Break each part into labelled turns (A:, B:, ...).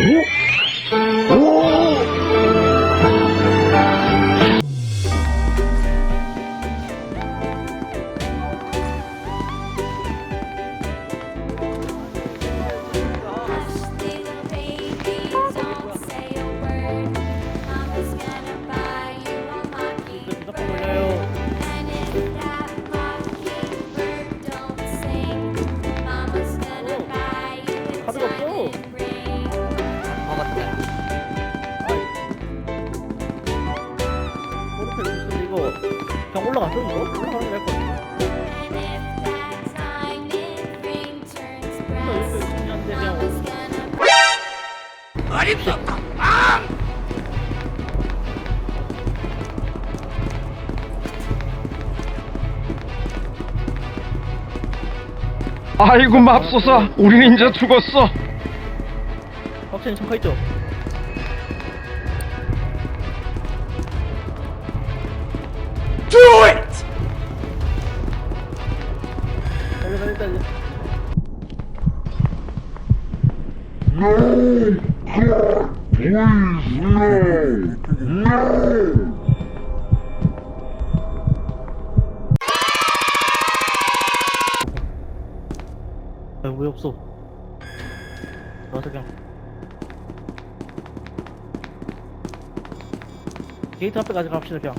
A: Ну, 그냥 올라가죠 이거? 올라가는 중요한데 그냥
B: Mama's gonna
C: 아이고 맙소사 우리는 이제 죽었어
A: 확실히 참가있죠?
C: Do it!
A: 달려 달려 달려 아, 왜 없어? 나한테 그냥 게이트 앞에까지 갑시다 그냥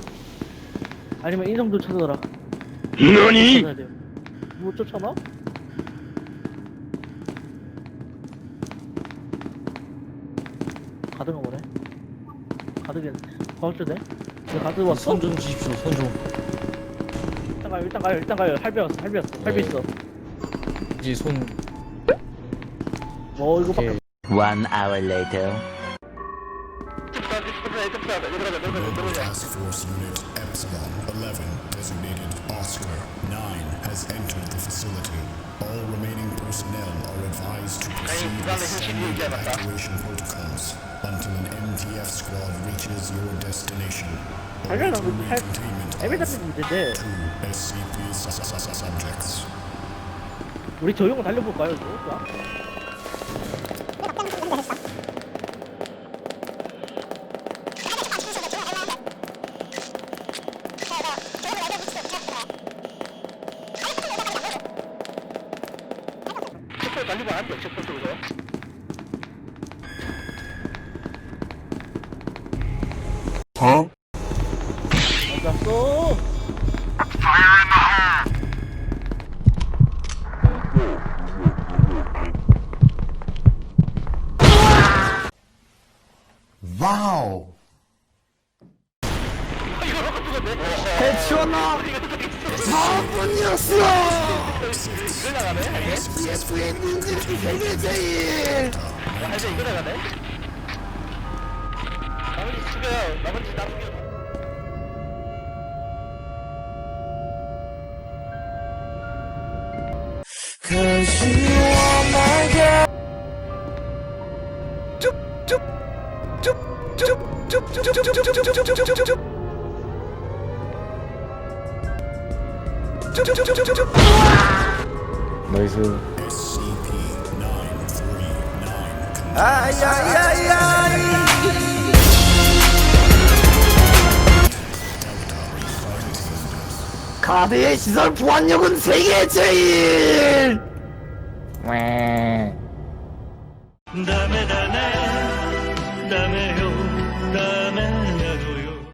A: 아니면 인성도 찾아라
C: 너니?
A: 찾아야 돼요 뭐 쫓아나? 가드가 뭐네? 가드겠네? 왜 가드 왔어?
D: 손좀 주십시오. 손 좀.
A: 일단 가요 일단 가요 일단 가요 할배 왔어 할배 왔어 할배
D: 네.
A: 있어
D: 이제 손.
A: 뭐 이거 밖에
D: 예.
E: One hour later.
F: Global Task Force Unit Epsilon 11, designated Oscar 9, has entered the facility. All remaining personnel are advised to proceed with standard evacuation protocols until an MTF squad reaches your destination.
A: 할배는
F: Awaiting
A: 할
F: recontainment
A: 할배
F: of
A: 잡힌 문제인데
F: two SCP su- su- su- subjects.
A: 우리 저용 달려볼까요 이거? 자. 체포 달리고 안 돼, 체포 쪽으 로.
C: 어?
A: 맞았어.
F: Wow!
A: 나머지 죽여요. 나머지 나 죽여.
D: 나이스.
F: SCP-939
C: 카드의 시설 보안력은 세계 제일
D: 다음에 다음에 다음에요.